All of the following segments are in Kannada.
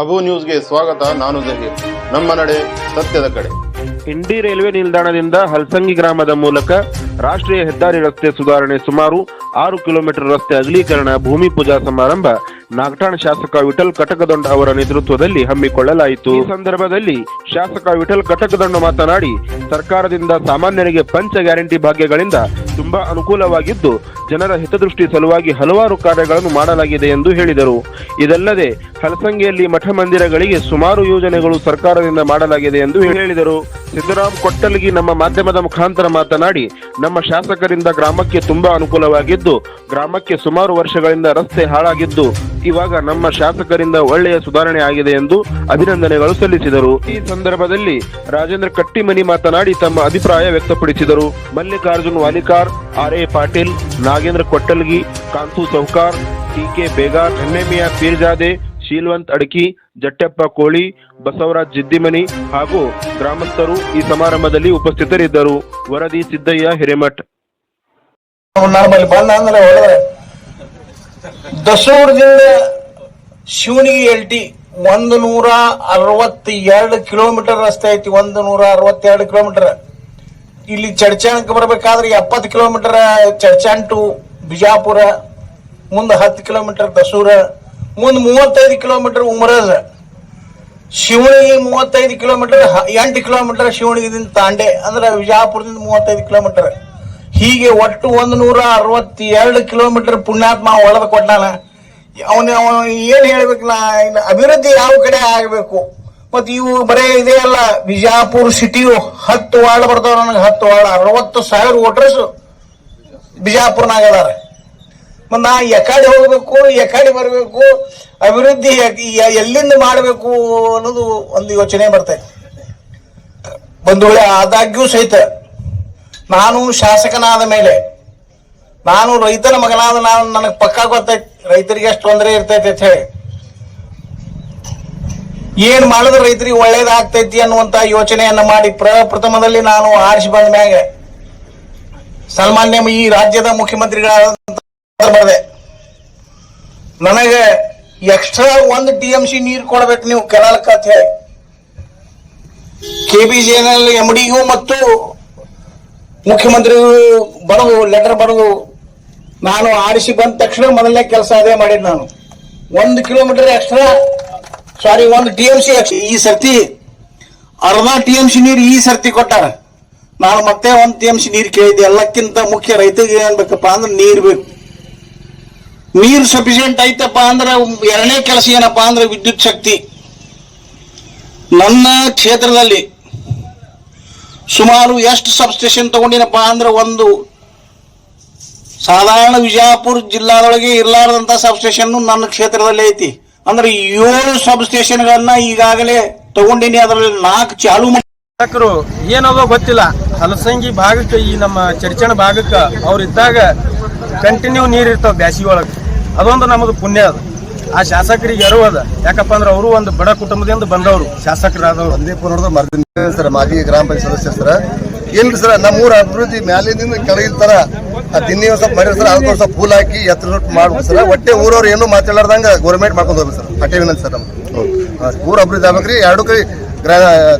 ಅಬು ನ್ಯೂಸ್ಗೆ ಸ್ವಾಗತ, ನಾನು ಜಹೀರ್. ನಮ್ಮ ನಡೆ ಸತ್ಯದ ಕಡೆ. ಇಂಡಿ ರೈಲ್ವೆ ನಿಲ್ದಾಣದಿಂದ ಹಲ್ಸಂಗಿ ಗ್ರಾಮದ ಮೂಲಕ ರಾಷ್ಟ್ರೀಯ ಹೆದ್ದಾರಿ ರಸ್ತೆ ಸುಧಾರಣೆ ಸುಮಾರು ಆರು ಕಿಲೋಮೀಟರ್ ರಸ್ತೆ ಅಗಲೀಕರಣ, ಭೂಮಿ ಪೂಜಾ ಸಮಾರಂಭ, ನಾಗಠಾಣ ಶಾಸಕ ವಿಠಲ್ ಕಟಕದೊಂಡ ಅವರ ನೇತೃತ್ವದಲ್ಲಿ ಹಮ್ಮಿಕೊಳ್ಳಲಾಯಿತು. ಈ ಸಂದರ್ಭದಲ್ಲಿ ಶಾಸಕ ವಿಠಲ್ ಕಟಕದೊಂಡ ಮಾತನಾಡಿ, ಸರ್ಕಾರದಿಂದ ಸಾಮಾನ್ಯರಿಗೆ ಪಂಚ ಗ್ಯಾರಂಟಿ ಭಾಗ್ಯಗಳಿಂದ ತುಂಬಾ ಅನುಕೂಲವಾಗಿದ್ದು ಜನರ ಹಿತದೃಷ್ಟಿ ಸಲುವಾಗಿ ಹಲವಾರು ಕಾರ್ಯಗಳನ್ನು ಮಾಡಲಾಗಿದೆ ಎಂದು ಹೇಳಿದರು. ಇದಲ್ಲದೆ ಹಲಸಂಗಿಯಲ್ಲಿ ಮಠ ಮಂದಿರಗಳಿಗೆ ಸುಮಾರು ಯೋಜನೆಗಳು ಸರ್ಕಾರದಿಂದ ಮಾಡಲಾಗಿದೆ ಎಂದು ಹೇಳಿದರು. ಸಿದ್ದರಾಮ್ ಕೊಟ್ಟಲ್ಗಿ ನಮ್ಮ ಮಾಧ್ಯಮದ ಮುಖಾಂತರ ಮಾತನಾಡಿ, ನಮ್ಮ ಶಾಸಕರಿಂದ ಗ್ರಾಮಕ್ಕೆ ತುಂಬಾ ಅನುಕೂಲವಾಗಿದ್ದು, ಗ್ರಾಮಕ್ಕೆ ಸುಮಾರು ವರ್ಷಗಳಿಂದ ರಸ್ತೆ ಹಾಳಾಗಿದ್ದು, ಇವಾಗ ನಮ್ಮ ಶಾಸಕರಿಂದ ಒಳ್ಳೆಯ ಸುಧಾರಣೆ ಆಗಿದೆ ಎಂದು ಅಭಿನಂದನೆಗಳು ಸಲ್ಲಿಸಿದರು. ಈ ಸಂದರ್ಭದಲ್ಲಿ ರಾಜೇಂದ್ರ ಕಟ್ಟಿಮನಿ ಮಾತನಾಡಿ ತಮ್ಮ ಅಭಿಪ್ರಾಯ ವ್ಯಕ್ತಪಡಿಸಿದರು. Mallikarjun Valikar R A Patil, Nagendra Kottalgi Kantu Soukar TK Begar ಹೆಮ್ಮೆಮಿಯಾ Peerzade, Sheelvant Adaki, Jatteppa Koli, Basavaraj ಜಿದ್ದಿಮನಿ ಹಾಗೂ ಗ್ರಾಮಸ್ಥರು ಈ ಸಮಾರಂಭದಲ್ಲಿ ಉಪಸ್ಥಿತರಿದ್ದರು. ವರದಿ ಸಿದ್ದಯ್ಯ, ಹಿರೇಮಠ್. ದಸೂರದಿಂದ ಶಿವನಿಗೆ ಎಲ್ಟಿ ಒಂದು ನೂರ ಅರವತ್ತೆರಡು ಕಿಲೋಮೀಟರ್ ರಸ್ತೆ ಐತಿ, ಒಂದು ನೂರ ಅರವತ್ತೆರಡು ಕಿಲೋಮೀಟರ್. ಇಲ್ಲಿ ಚಡ್ಚಾಣಕ್ಕೆ ಬರಬೇಕಾದ್ರೆ ಎಪ್ಪತ್ತು ಕಿಲೋಮೀಟರ್, ಚಡ್ಚಾಣ್ ಟು ಬಿಜಾಪುರ, ಮುಂದೆ ಹತ್ತು ಕಿಲೋಮೀಟರ್ ದಸೂರ, ಮುಂದೆ ಮೂವತ್ತೈದು ಕಿಲೋಮೀಟರ್ ಉಮರಜ. ಶಿವಣಿಗೆ ಮೂವತ್ತೈದು ಕಿಲೋಮೀಟರ್ ಎಂಟು ಕಿಲೋಮೀಟರ್ ಶಿವಣಿಗಿದಿಂದ ತಾಂಡೆ, ಅಂದ್ರೆ ವಿಜಾಪುರದಿಂದ ಮೂವತ್ತೈದು ಕಿಲೋಮೀಟರ್. ಹೀಗೆ ಒಟ್ಟು ಒಂದು ನೂರ ಅರವತ್ತೆರಡು ಕಿಲೋಮೀಟರ್ ಪುಣ್ಯಾತ್ಮ ಒಳದ ಕೊಟ್ಟಾನ. ಅವನ ಏನ್ ಹೇಳ್ಬೇಕು ನಾ ಅಭಿವೃದ್ಧಿ ಯಾವ ಕಡೆ ಆಗಬೇಕು? ಮತ್ ಇವು ಬರೇ ಇದೆ ಅಲ್ಲ ವಿಜಾಪುರ ಸಿಟಿಯು ಹತ್ತು ವಾರ್ಡ್ ಬರ್ತಾವ ನನಗೆ, ಹತ್ತು ವಾರ್ಡ್. ಅರವತ್ತು ಸಾವಿರ ವೋಟರ್ಸ್ ಬಿಜಾಪುರ್ನಾಗ ಅದಾರ. ಮತ್ ನಾ ಎಕಾಡಿ ಹೋಗ್ಬೇಕು, ಎಕಾಡಿ ಬರಬೇಕು, ಅಭಿವೃದ್ಧಿ ಎಲ್ಲಿಂದ ಮಾಡಬೇಕು ಅನ್ನೋದು ಒಂದು ಯೋಚನೆ ಬರ್ತೈತೆ ವೇಳೆ ಆದಾಗ್ಯೂ ಸಹಿತ ನಾನು ಶಾಸಕನಾದ ಮೇಲೆ, ನಾನು ರೈತನ ಮಗನಾದ ನಾನು, ನನಗೆ ಪಕ್ಕಾ ಗೊತ್ತೈತಿ, ರೈತರಿಗೆ ಎಷ್ಟು ತೊಂದರೆ ಇರ್ತೈತೆ ಅಂತ ಹೇಳಿ. ಏನ್ ಮಾಡಿದ್ರೆ ರೈತರಿಗೆ ಒಳ್ಳೇದಾಗ್ತೈತಿ ಅನ್ನುವಂತ ಯೋಚನೆಯನ್ನ ಮಾಡಿ ಪ್ರಪ್ರಥಮದಲ್ಲಿ ನಾನು ಆರಿಸಿ ಬಂದ ಮ್ಯಾಗ ಸನ್ಮಾನ್ಯ ಈ ರಾಜ್ಯದ ಮುಖ್ಯಮಂತ್ರಿಗಳಾದಂತ ಬರದೆ ನನಗೆ ಎಕ್ಸ್ಟ್ರಾ ಒಂದು ಟಿ ಎಂ ಸಿ ನೀರು ಕೊಡ್ಬೇಕು ನೀವು ಕೆನಾಲ್ಕ ಅಂತ ಹೇಳಿ. ಕೆ ಬಿ ಜೆ ಎಂ ಡಿಗೂ ಮತ್ತು ಮುಖ್ಯಮಂತ್ರಿಗೂ ಬರೆದು, ಲೆಟರ್ ಬರೆದು ನಾನು ಆರಿಸಿ ಬಂದ ತಕ್ಷಣ ಮೊದಲನೇ ಕೆಲಸ ಅದೇ ಮಾಡಿದ್ ನಾನು. ಒಂದು ಕಿಲೋಮೀಟರ್ ಎಕ್ಸ್ಟ್ರಾ ಸಾರಿ ಒಂದು ಟಿ ಎಂ ಸಿ ಈ ಸರ್ತಿ ಅರ್ಧ ಟಿ ಎಂ ಸಿ ನೀರು ಈ ಸರ್ತಿ ಕೊಟ್ಟಾರ. ನಾನು ಮತ್ತೆ ಒಂದು ಟಿ ಎಂ ಸಿ ನೀರು ಕೇಳಿದ್ದೆ. ಎಲ್ಲಕ್ಕಿಂತ ಮುಖ್ಯ ರೈತರಿಗೆ ಏನ್ ಬೇಕಪ್ಪ ಅಂದ್ರೆ ನೀರು ಬೇಕು. ನೀರು ಸಫಿಶಿಯಂಟ್ ಐತಪ್ಪ ಅಂದ್ರೆ ಎರಡನೇ ಕೆಲಸ ಏನಪ್ಪಾ ಅಂದ್ರೆ ವಿದ್ಯುತ್ ಶಕ್ತಿ. ನನ್ನ ಕ್ಷೇತ್ರದಲ್ಲಿ ಸುಮಾರು ಎಷ್ಟು ಸಬ್ಸ್ಟೇಷನ್ ತಗೊಂಡಿನಪ್ಪ ಅಂದ್ರೆ ಒಂದು ಸಾಧಾರಣ ವಿಜಯಪುರ ಜಿಲ್ಲಾದೊಳಗೆ ಇರಲಾರದಂತ ಸಬ್ ಸ್ಟೇಷನ್ ನನ್ನ ಕ್ಷೇತ್ರದಲ್ಲಿ ಐತಿ. ಅಂದ್ರೆ ಏಳು ಸಬ್ ಸ್ಟೇಷನ್ಗಳನ್ನ ಈಗಾಗಲೇ ತಗೊಂಡಿನಿ ಅದರಲ್ಲಿ ನಾಲ್ಕು ಚಾಲು ಮಾಡಿ ಶಾಸಕರು ಏನದೋ ಗೊತ್ತಿಲ್ಲ. ಹಲಸಂಗಿ ಭಾಗಕ್ಕೆ ಈ ನಮ್ಮ ಚರ್ಚಣ ಭಾಗಕ್ಕೆ ಅವ್ರು ಇದ್ದಾಗ ಕಂಟಿನ್ಯೂ ನೀರು ಇರ್ತಾವ ಬ್ಯಾಸಿಗೆ ಒಳಗೆ. ಅದೊಂದು ನಮ್ದು ಪುಣ್ಯ ಅದು. ಆ ಶಾಸಕರಿಗೆ ಎರವು ಅದ. ಯಾಕಪ್ಪ ಅಂದ್ರೆ ಅವರು ಒಂದು ಬಡ ಕುಟುಂಬದಿಂದ ಬಂದವರು. ಶಾಸಕರಾದವರು. ಒಂದೇ ಪುನರ್ದ ಮರ್ದಿನ ಸರ್ ಮಾಜಿ ಗ್ರಾಮ ಪಂಚಾಯತ್ ಸದಸ್ಯ ಸರ್. ಏನ್ರಿ ಸರ್ ನಮ್ಮೂರ ಅಭಿವೃದ್ಧಿ ಮ್ಯಾಲಿನಿಂದ ಕೆಳಗಿನ ತರ ತಿನ್ನಿ ಒಂದ್ ಸ್ವಲ್ಪ ಮಾಡಿರಿ ಸರ್ ಅದಕ್ಕೊಂದು ಸ್ವಲ್ಪ ಫೂಲ್ ಹಾಕಿ ಎತ್ತರ ಮಾಡ್ಬೇಕು ಸರ್. ಒಟ್ಟೆ ಊರವ್ರು ಏನು ಮಾತಾಡಲಾರ್ದಂಗ ಗೌರ್ಮೆಂಟ್ ಮಾಡ್ಕೊಂಡು ಹೋಗ್ಬೇಕು ಸರ್. ಅಟೇ ವಿನಂತಿ ಸರ್ ನಮ್ಗೆ ಊರ ಅಭಿವೃದ್ಧಿ ಆಗ್ಬೇಕ್ರಿ ಎರಡು ಕೈ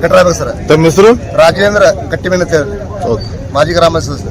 ಕಟ್ಟರ ಆಗ್ಬೇಕು ಸರ್. ತಮ್ಮ ಹೆಸರು? ರಾಜೇಂದ್ರ ಕಟ್ಟಿ ವಿನಂತಿ ಮಾಜಿ ಗ್ರಾಮ ಸದಸ್ಯ